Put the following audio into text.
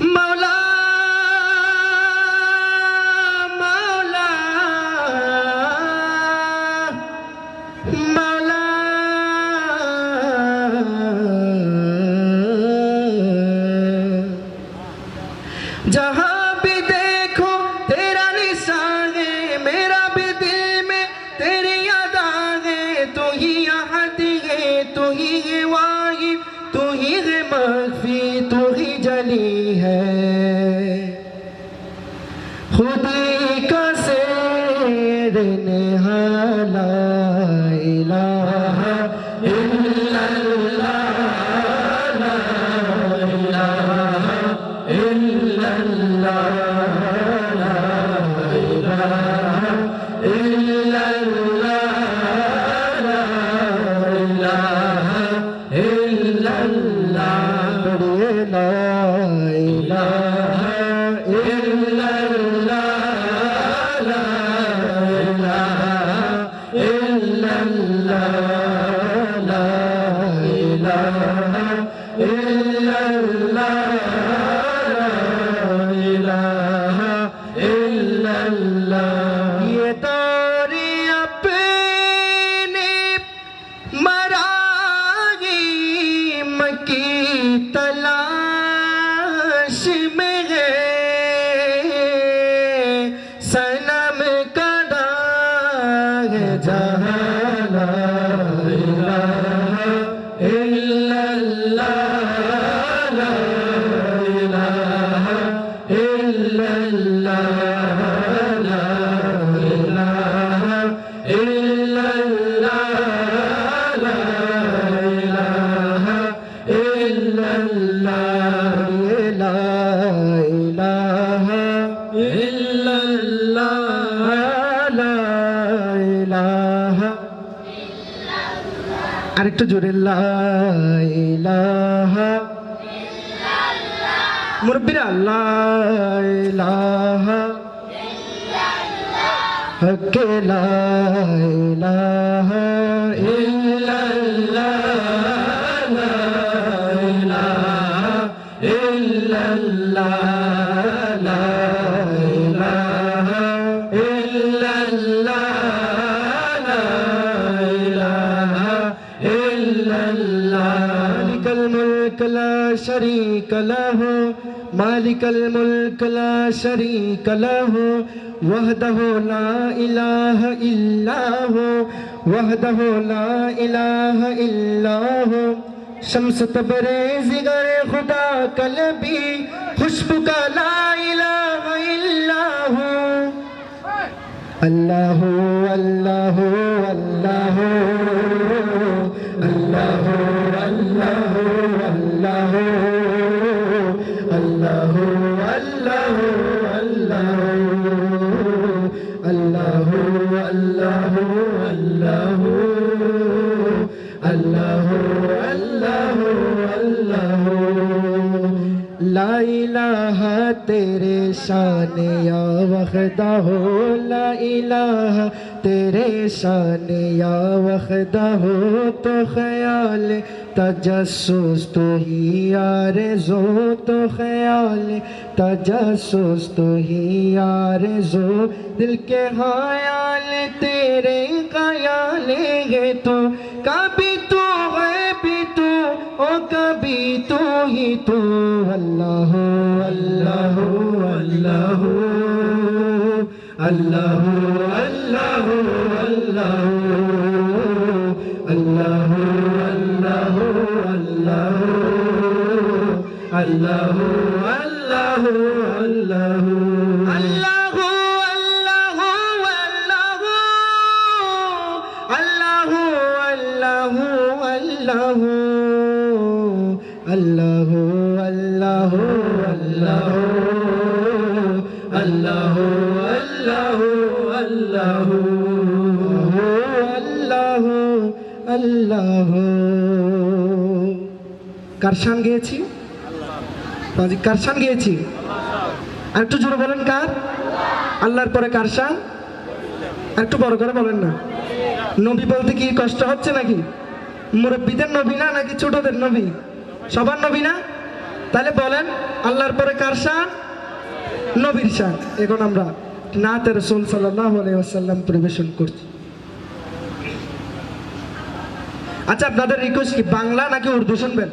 My إلا الله إلا الله لا إله আরেকটা জোরে লাইলাহা মুরব্বীরা লাইলাহা হকে লাইলাহা ইল্লাল্লাহ লাইলাহা ইল্লাল্লাহ। الملک لا شریک لہ، مالک الملک لا شریک لہ، وحدہ لا الہ الا ہو، وحدہ لا الہ الا ہو۔ شمس تبریز گر خدا قلبی خوشبو کا لا الہ الا ہو۔ اللہ ہو اللہ ہو اللہ ہو۔ اللہ ہو اللہ ہو اللہ ہو۔ الله الله الله لا الہ تیرے شان یا وحدہ ہو لا الہ تیرے شان یا وحدہ ہو تو خیال، تجسس، تو ہی یار زو تو خیال، تجسس، تو ہی یار زو دل کے خیال تیرے خیال ہے تو کبھی تو ইলাহি তু আল্লাহ আল্লাহ আল্লাহ আল্লাহ আল্লাহ আল্লাহ আল্লাহ আল্লাহ আল্লাহ আল্লাহ আল্লাহ আল্লাহ আল্লাহ Allah আল্লাহ আল্লাহ আল্লাহ কার সান গেয়েছি? কার সান গেয়েছি? আর একটু জোরে বলেন কার? আল্লাহর পরে কারশান একটু বড় করে বলেন না। নবী বলতে কি কষ্ট হচ্ছে নাকি? মুরব্বীদের নবী না নাকি ছোটদের নবী? সবার নবী না? তাহলে বলেন, আল্লাহর পরে কারশান নবীর শান। এখন আমরা নাতে রসুল আলাইসাল্লাম পরিবেশন করছি। আচ্ছা আপনাদের রিকোয়েস্ট কি বাংলা নাকি উর্দু শুনবেন?